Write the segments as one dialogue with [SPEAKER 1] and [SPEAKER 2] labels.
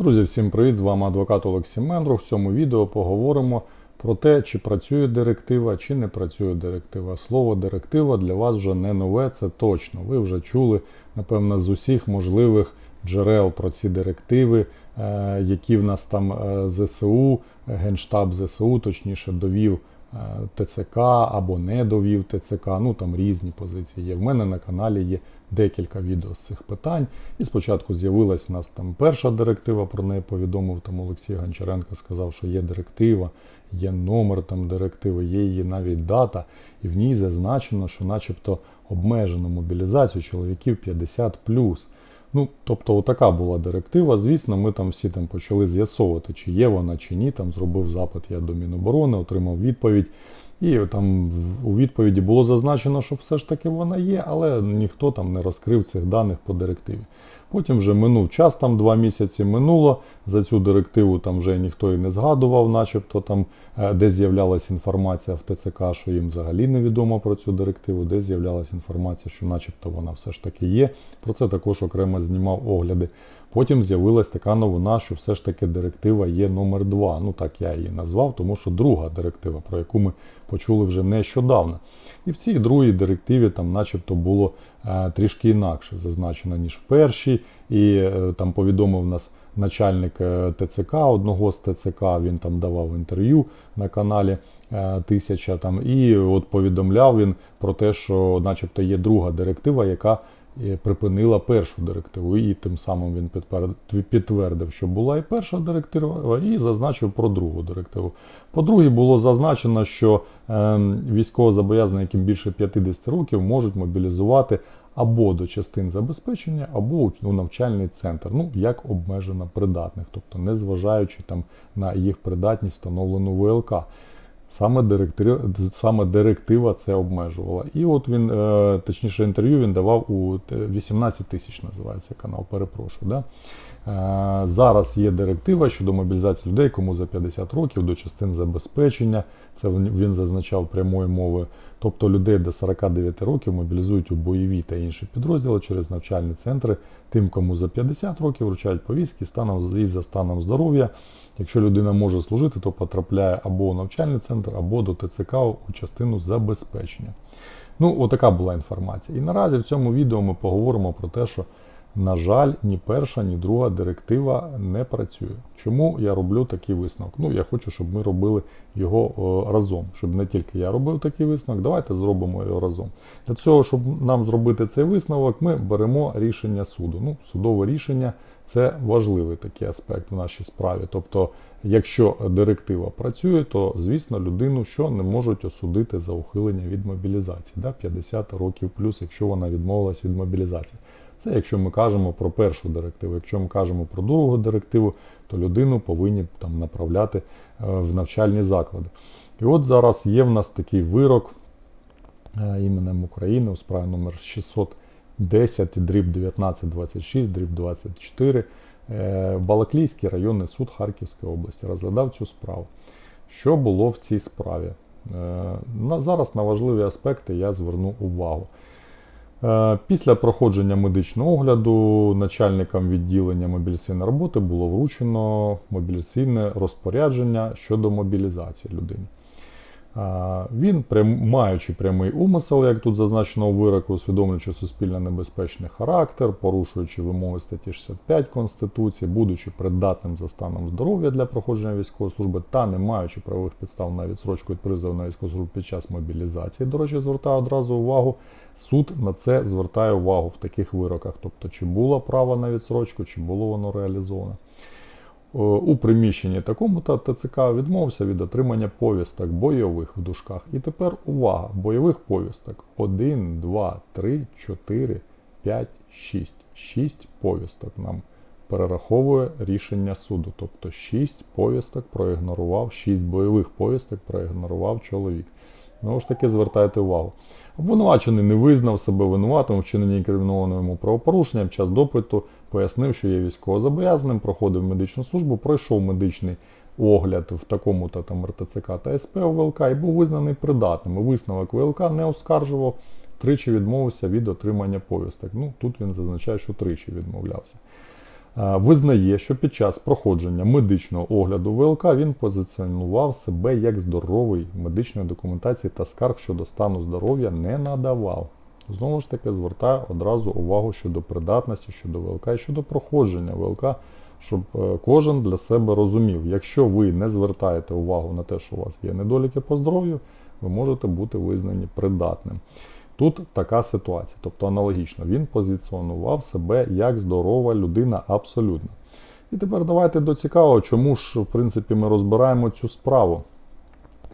[SPEAKER 1] Друзі, всім привіт! З вами адвокат Олексій Мендрух. В цьому відео поговоримо про те, чи працює директива, чи не працює директива. Слово директива для вас вже не нове, це точно. Ви вже чули, напевно, з усіх можливих джерел про ці директиви, е, які в нас там е, ЗСУ, Генштаб ЗСУ, точніше, довів. е, ТЦК або не довів ТЦК, ну там різні позиції є. В мене на каналі є декілька відео з цих питань. І спочатку з'явилась у нас там перша директива, про неї повідомив там Олексій Гончаренко, сказав, що є директива, є номер там директиви, є її навіть дата, і в ній зазначено, що начебто обмежено мобілізацію чоловіків 50 Ну, тобто, отака була директива. Звісно, ми там всі там почали з'ясовувати, чи є вона, чи ні. Там зробив запит я до Міноборони, отримав відповідь. І там у відповіді було зазначено, що все ж таки вона є, але ніхто там не розкрив цих даних по директиві. Потім вже минув час, там два місяці минуло. За цю директиву там вже ніхто і не згадував, начебто там е, де з'являлася інформація в ТЦК, що їм взагалі невідомо про цю директиву, де з'являлася інформація, що начебто вона все ж таки є. Про це також окремо знімав огляди. Потім з'явилась така новина, що все ж таки директива є номер 2. Ну так я її назвав, тому що друга директива, про яку ми почули вже нещодавно. І в цій другій директиві там, начебто, було трішки інакше зазначено, ніж в першій. І е, там повідомив нас начальник е, ТЦК, одного з ТЦК, він там давав інтерв'ю на каналі е, Тисяча. Там, і от повідомляв він про те, що начебто є друга директива, яка припинила першу директиву. І тим самим він підтвердив, що була і перша директива, і зазначив про другу директиву. По-друге, було зазначено, що е, військовозобов'язані, яким більше 50 років, можуть мобілізувати або до частин забезпечення, або у- навчальний центр, ну як обмежено придатних, тобто не зважаючи там на їх придатність встановлену ВЛК. Саме директива, саме директива це обмежувала. І от він, е, точніше, інтерв'ю він давав у 18 тисяч, називається канал, перепрошую. Да? Е, Зараз є директива щодо мобілізації людей, кому за 50 років до частин забезпечення. Це він зазначав прямою мовою. Тобто людей до 49 років мобілізують у бойові та інші підрозділи через навчальні центри. Тим, кому за 50 років вручають повістки станом і за станом здоров'я. Якщо людина може служити, то потрапляє або у навчальний центр, або до ТЦК у частину забезпечення. Ну, отака була інформація. І наразі в цьому відео ми поговоримо про те, що, на жаль, ні перша, ні друга директива не працює. Чому я роблю такий висновок? Ну, я хочу, щоб ми робили його разом. Щоб не тільки я робив такий висновок, давайте зробимо його разом. Для цього, щоб нам зробити цей висновок, ми беремо рішення суду. Ну, судове рішення це важливий такий аспект в нашій справі. Тобто, якщо директива працює, то звісно людину що не можуть осудити за ухилення від мобілізації, да, 50 років плюс, якщо вона відмовилась від мобілізації. Це якщо ми кажемо про першу директиву. Якщо ми кажемо про другу директиву, то людину повинні там направляти е, в навчальні заклади. І от зараз є в нас такий вирок е, іменем України у справі номер 610 дріб 1926 дріб 24 Е, Балаклійський районний суд Харківської області розглядав цю справу. Що було в цій справі? Зараз на важливі аспекти я зверну увагу. Е, Після проходження медичного огляду начальникам відділення мобілізаційної роботи було вручено мобілізаційне розпорядження щодо мобілізації людини. Він, маючи прямий умисел, як тут зазначено у вироку, усвідомлюючи суспільно небезпечний характер, порушуючи вимоги статті 65 Конституції, будучи придатним за станом здоров'я для проходження військової служби та не маючи правових підстав на відсрочку від призову на військову службу під час мобілізації. До речі, звертаю одразу увагу. Суд на це звертає увагу в таких вироках, тобто чи було право на відсрочку, чи було воно реалізовано. Е, у приміщенні такому та ТЦК відмовився від отримання повісток бойових в дужках. І тепер увага! Бойових повісток 1, 2, 3, 4, 5, 6. 6 повісток нам перераховує рішення суду. Тобто 6 повісток проігнорував, 6 бойових повісток проігнорував чоловік. Знову ж таки, звертайте увагу. Обвинувачений не визнав себе винуватим у вчиненні інкримінованого йому правопорушення. В час допиту пояснив, що є військовозобов'язаним, проходив медичну службу, пройшов медичний огляд в такому-то там РТЦК та СП ВЛК і був визнаний придатним. І Висновок ВЛК не оскаржував, тричі відмовився від отримання повісток. Ну, тут він зазначає, що тричі відмовлявся. Е, визнає, що під час проходження медичного огляду ВЛК він позиціонував себе як здоровий медичної документації та скарг щодо стану здоров'я не надавав. Знову ж таки, звертаю одразу увагу щодо придатності, щодо ВЛК і щодо проходження ВЛК, щоб е, кожен для себе розумів, якщо ви не звертаєте увагу на те, що у вас є недоліки по здоров'ю, ви можете бути визнані придатним. Тут така ситуація, тобто аналогічно, він позиціонував себе як здорова людина абсолютно. І тепер давайте до цікавого, чому ж в принципі ми розбираємо цю справу.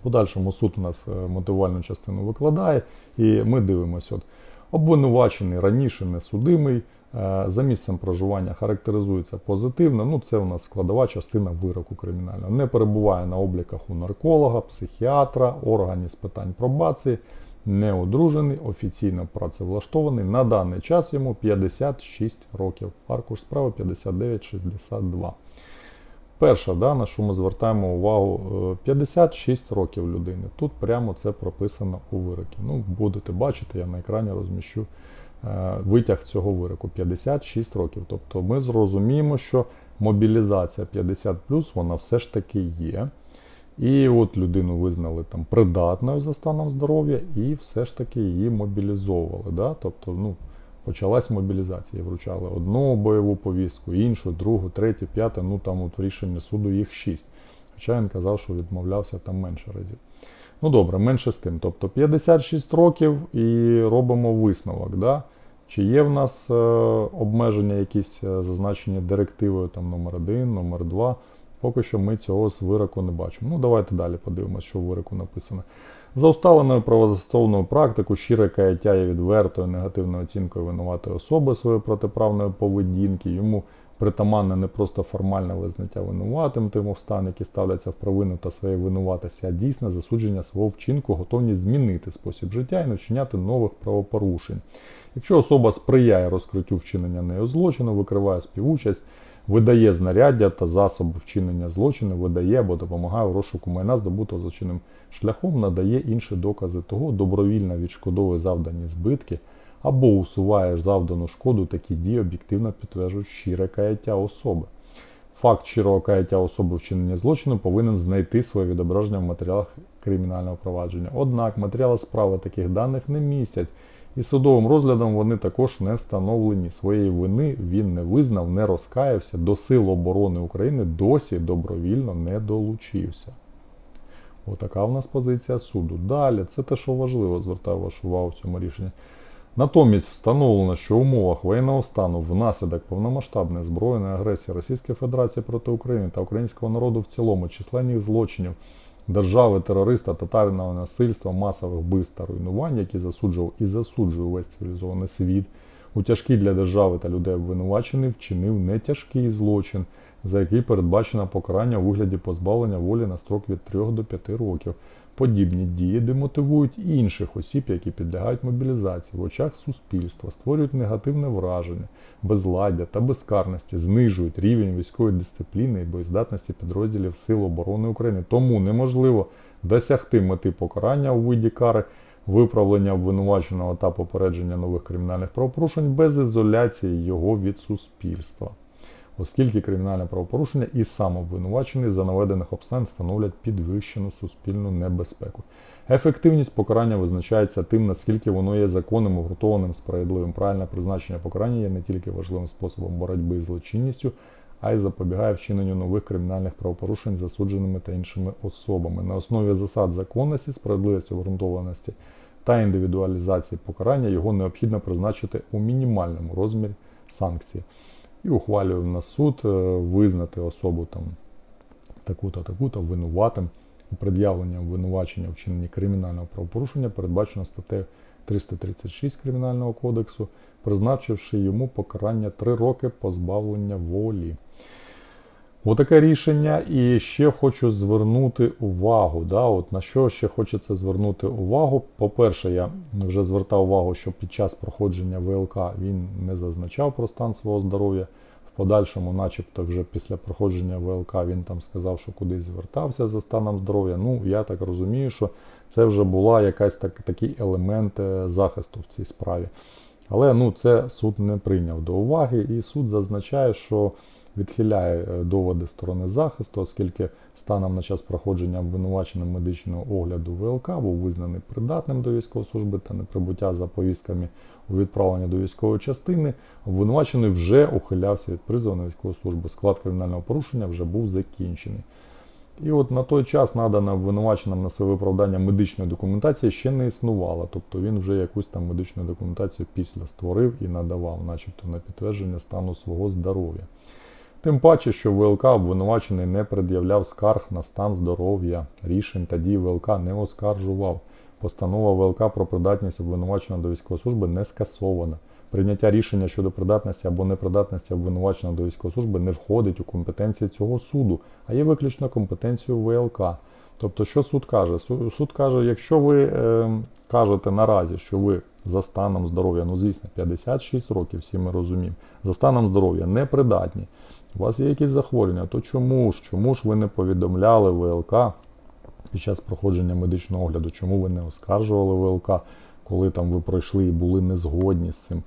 [SPEAKER 1] Подальшому суд у нас е, мотивувальну частину викладає, і ми дивимося. От, обвинувачений раніше несудимий, е, за місцем проживання характеризується позитивно. Ну, це у нас складова частина вироку кримінального. Не перебуває на обліках у нарколога, психіатра, органі з питань пробації, не одружений, офіційно працевлаштований. На даний час йому 56 років. Аркуш справи 5962. Перша, да, на що ми звертаємо увагу, е, 56 років людини. Тут прямо це прописано у вирокі. Ну, будете бачити, я на екрані розміщу е, витяг цього вироку. 56 років. Тобто ми зрозуміємо, що мобілізація 50 вона все ж таки є. І от людину визнали там придатною за станом здоров'я, і все ж таки її мобілізовували. Да? Тобто, ну, почалась мобілізація. Вручали одну бойову повістку, іншу, другу, третю, п'яту. Ну там от в рішенні суду їх шість. Хоча він казав, що відмовлявся там менше разів. Ну добре, менше з тим. Тобто 56 років і робимо висновок. Да? Чи є в нас е, обмеження, якісь е, зазначені директивою там номер 1, номер 2. Поки що ми цього з вироку не бачимо. Ну, давайте далі подивимося, що в вироку написано. За усталеною правозастосовною практикою, щире каяття є відвертою негативною оцінкою винуватої особи своєї протиправної поведінки. Йому притаманне не просто формальне визнаття винуватим тим обстан, які ставляться в провину та своєї винуватості, а дійсне засудження свого вчинку, готовність змінити спосіб життя і не нових правопорушень. Якщо особа сприяє розкриттю вчинення нею злочину, викриває співучасть, видає знаряддя та засоби вчинення злочину, видає або допомагає в розшуку майна здобутого злочинним шляхом, надає інші докази того, добровільно відшкодовує завдані збитки або усуває завдану шкоду, такі дії об'єктивно підтверджують щире каяття особи. Факт щирого каяття особи вчинення злочину повинен знайти своє відображення в матеріалах кримінального провадження. Однак матеріали справи таких даних не містять. І судовим розглядом вони також не встановлені. Своєї вини він не визнав, не розкаявся, до Сил оборони України досі добровільно не долучився. Отака в нас позиція суду. Далі, це те, що важливо, звертаю вашу увагу в цьому рішенні. Натомість встановлено, що в умовах воєнного стану внаслідок повномасштабної збройної агресії Російської Федерації проти України та українського народу в цілому численних злочинів держави, терориста, тотального насильства, масових вбивств та руйнувань, які засуджував і засуджує весь цивілізований світ, у тяжкий для держави та людей обвинувачений вчинив нетяжкий злочин, за який передбачено покарання у вигляді позбавлення волі на строк від 3 до 5 років. Подібні дії демотивують інших осіб, які підлягають мобілізації. В очах суспільства, створюють негативне враження, безладдя та безкарності, знижують рівень військової дисципліни і боєздатності підрозділів Сил оборони України. Тому неможливо досягти мети покарання у виді кари, виправлення обвинуваченого та попередження нових кримінальних правопорушень без ізоляції його від суспільства оскільки кримінальне правопорушення і сам обвинувачений за наведених обставин становлять підвищену суспільну небезпеку. Ефективність покарання визначається тим, наскільки воно є законним, обґрунтованим, справедливим. Правильне призначення покарання є не тільки важливим способом боротьби з злочинністю, а й запобігає вчиненню нових кримінальних правопорушень засудженими та іншими особами. На основі засад законності, справедливості, обґрунтованості та індивідуалізації покарання його необхідно призначити у мінімальному розмірі санкції і ухвалює на суд е, визнати особу там таку-то, таку-то винуватим у пред'явленні обвинувачення вчиненні кримінального правопорушення, передбачено статтею 336 Кримінального кодексу, призначивши йому покарання 3 роки позбавлення волі. Отаке рішення, і ще хочу звернути увагу. Да, от На що ще хочеться звернути увагу. По-перше, я вже звертав увагу, що під час проходження ВЛК він не зазначав про стан свого здоров'я. В подальшому, начебто, вже після проходження ВЛК він там сказав, що кудись звертався за станом здоров'я. Ну, я так розумію, що це вже була якась так, такий елемент е, захисту в цій справі. Але ну, це суд не прийняв до уваги, і суд зазначає, що відхиляє е, доводи сторони захисту, оскільки станом на час проходження обвинуваченим медичного огляду ВЛК був визнаний придатним до військової служби та неприбуття за повістками у відправлення до військової частини, обвинувачений вже ухилявся від призову на військову службу. Склад кримінального порушення вже був закінчений. І от на той час надана обвинуваченим на своє виправдання медичної документації ще не існувала. Тобто він вже якусь там медичну документацію після створив і надавав, начебто на підтвердження стану свого здоров'я. Тим паче, що ВЛК обвинувачений не пред'являв скарг на стан здоров'я, рішень та дій ВЛК не оскаржував. Постанова ВЛК про придатність обвинуваченого до військової служби не скасована. Прийняття рішення щодо придатності або непридатності обвинуваченого до військової служби не входить у компетенції цього суду, а є виключно компетенцією ВЛК. Тобто, що суд каже? Суд каже, якщо ви е, кажете наразі, що ви за станом здоров'я, ну звісно, 56 років, всі ми розуміємо, за станом здоров'я непридатні, у вас є якісь захворювання, то чому ж? Чому ж ви не повідомляли ВЛК під час проходження медичного огляду, чому ви не оскаржували ВЛК, коли там ви пройшли і були незгодні з цим?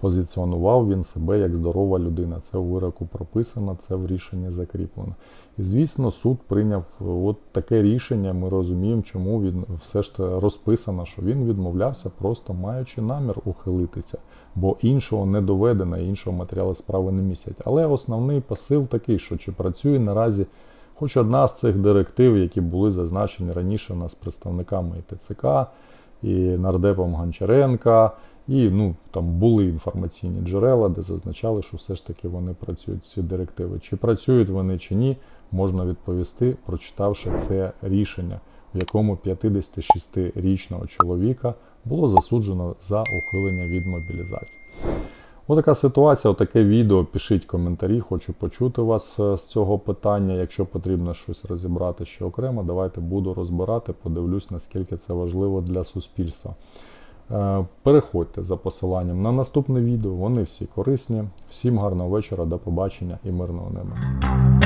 [SPEAKER 1] Позиціонував він себе як здорова людина. Це у вироку прописано, це в рішенні закріплено. І звісно, суд прийняв е, от таке рішення. Ми розуміємо, чому він все ж розписано, що він відмовлявся, просто маючи намір ухилитися, бо іншого не доведено, іншого матеріалу справи не містять. Але основний посил такий, що чи працює наразі хоч одна з цих директив, які були зазначені раніше у нас представниками ТЦК, і нардепом Гончаренка. І ну, там були інформаційні джерела, де зазначали, що все ж таки вони працюють ці директиви. Чи працюють вони чи ні, можна відповісти, прочитавши це рішення, в якому 56-річного чоловіка було засуджено за ухилення від мобілізації. Отака ситуація, отаке відео. Пишіть коментарі, хочу почути вас е, з цього питання. Якщо потрібно щось розібрати ще окремо, давайте буду розбирати, подивлюсь, наскільки це важливо для суспільства. Е, Переходьте за посиланням на наступне відео. Вони всі корисні. Всім гарного вечора, до побачення і мирного неба.